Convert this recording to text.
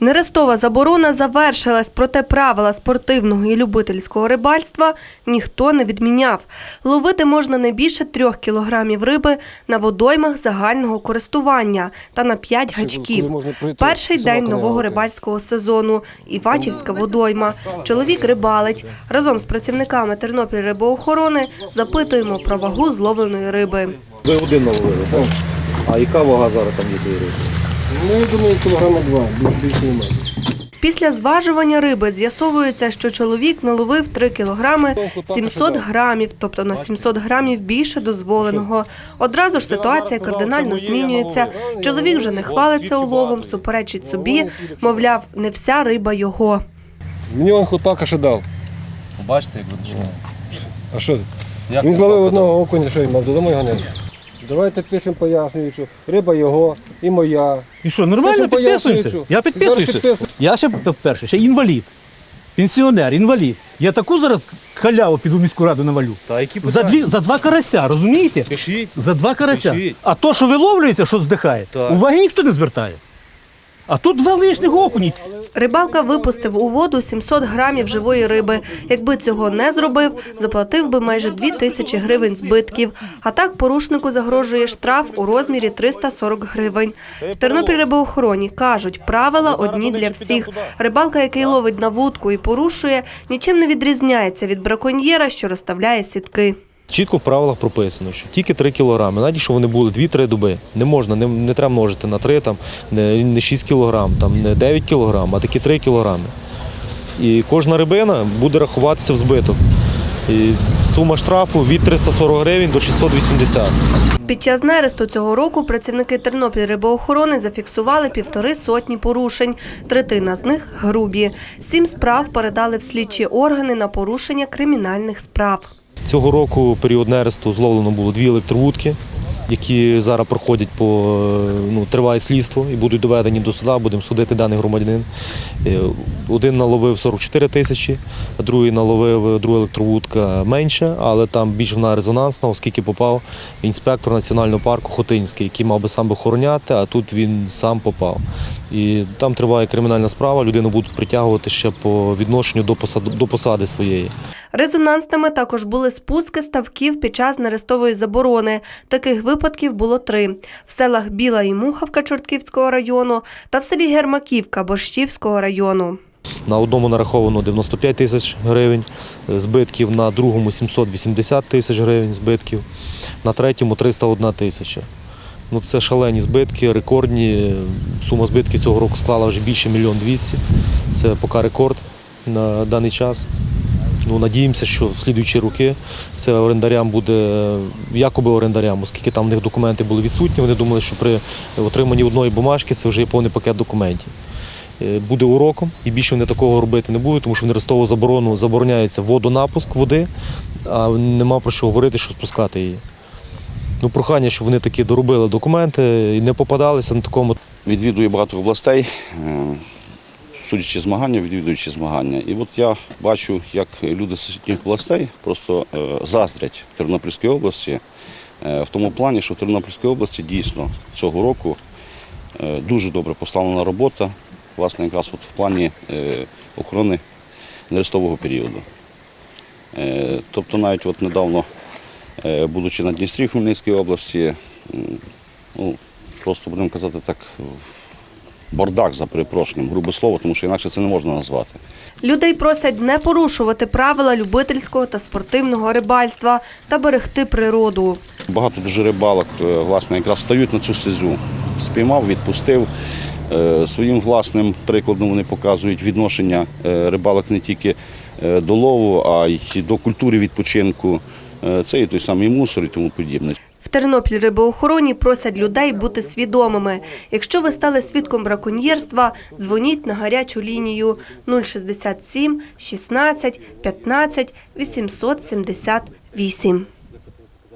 Нерестова заборона завершилась, проте правила спортивного і любительського рибальства ніхто не відміняв. Ловити можна не більше трьох кілограмів риби на водоймах загального користування та на п'ять гачків. Перший день нового рибальського сезону. Івачівська водойма. Чоловік рибалить. Разом з працівниками Тернопіль рибоохорони запитуємо про вагу зловленої риби. Ви один наловили, так? А яка вага зараз там є риби? Ну, я думаю, кілограма два, більше немає. Після зважування риби з'ясовується, що чоловік наловив 3 кілограми 700 грамів, тобто на 700 грамів більше дозволеного. Одразу ж ситуація кардинально змінюється. Чоловік вже не хвалиться уловом, суперечить собі, мовляв, не вся риба його. Мені он хлопака ще дав. Побачите, як ви починаєте. А що? Як Він зловив одного окуня, що й мав додому його не. Давайте пишемо пояснюючу. Риба його і моя. І що, нормально Пишемо підписуємося? пояснюючу. Я підписуюся. Я ще по-перше, ще інвалід. Пенсіонер, інвалід. Я таку зараз халяву піду в міську раду навалю. Та які За, дві, за два карася, розумієте? Пишіть. За два карася. Пишіть. А то, що виловлюється, що здихає, Так. уваги ніхто не звертає. А тут два лишніх окуні. Рибалка випустив у воду 700 грамів живої риби. Якби цього не зробив, заплатив би майже 2 тисячі гривень збитків. А так порушнику загрожує штраф у розмірі 340 гривень. В Тернопіль рибоохороні кажуть, правила одні для всіх. Рибалка, який ловить на вудку і порушує, нічим не відрізняється від браконьєра, що розставляє сітки. Чітко в правилах прописано, що тільки 3 кілограми, навіть якщо вони були 2-3 доби, не можна, не, не треба множити на 3, там, не, не 6 кілограм, там, не 9 кілограм, а такі 3 кілограми. І кожна рибина буде рахуватися в збиток. І сума штрафу від 340 гривень до 680. Під час нересту цього року працівники Тернопіль рибоохорони зафіксували півтори сотні порушень. Третина з них грубі. Сім справ передали в слідчі органи на порушення кримінальних справ. Цього року період нересту зловлено було дві електровудки, які зараз проходять по е, ну, триває слідство і будуть доведені до суда, будемо судити даний громадянин. Е, Один наловив 44 тисячі, а другий наловив друга електровудка менше, але там більш вона резонансна, оскільки попав інспектор національного парку Хотинський, який мав би сам охороняти, а тут він сам попав. І там триває кримінальна справа, людину будуть притягувати ще по відношенню до посади, до посади своєї. Резонансними також були спуски ставків під час нерестової заборони. Таких випадків було три – в селах Біла і Мухавка Чортківського району та в селі Гермаківка Борщівського району. На одному нараховано 95 тисяч гривень збитків, на другому 780 тисяч гривень збитків, на третьому 301 тисяча. Ну, це шалені збитки, рекордні. Сума збитків цього року склала вже більше мільйон двісті. Це поки рекорд на даний час. Ну, надіємося, що в слідуючі роки це орендарям буде якоби орендарям, оскільки там в них документи були відсутні. Вони думали, що при отриманні одної бумажки це вже є повний пакет документів е, буде уроком, і більше вони такого робити не будуть, тому що в нерестову заборону забороняється водонапуск води, а нема про що говорити, що спускати її. Ну, прохання, щоб вони таки доробили документи і не попадалися на такому. відвідую багато областей, е, судячи змагання, відвідуючи змагання. І от я бачу, як люди з сусідніх областей просто е, заздрять Тернопільській області е, в тому плані, що в Тернопільській області дійсно цього року е, дуже добре поставлена робота, власне, якраз от в плані охорони нерестового періоду. Тобто навіть от недавно, будучи на Дністрі в Хмельницькій області, ну, просто будемо казати так, бардак за перепрошенням, грубе слово, тому що інакше це не можна назвати. Людей просять не порушувати правила любительського та спортивного рибальства та берегти природу. Багато дуже рибалок е, власне, якраз стають на цю стезю. Спіймав, відпустив. Е, Своїм власним прикладом вони показують відношення е, рибалок не тільки до лову, а й до культури відпочинку. Це і той самий мусор і тому подібне. Тернопіль рибоохороні просять людей бути свідомими. Якщо ви стали свідком браконьєрства, дзвоніть на гарячу лінію 067 16 15 878.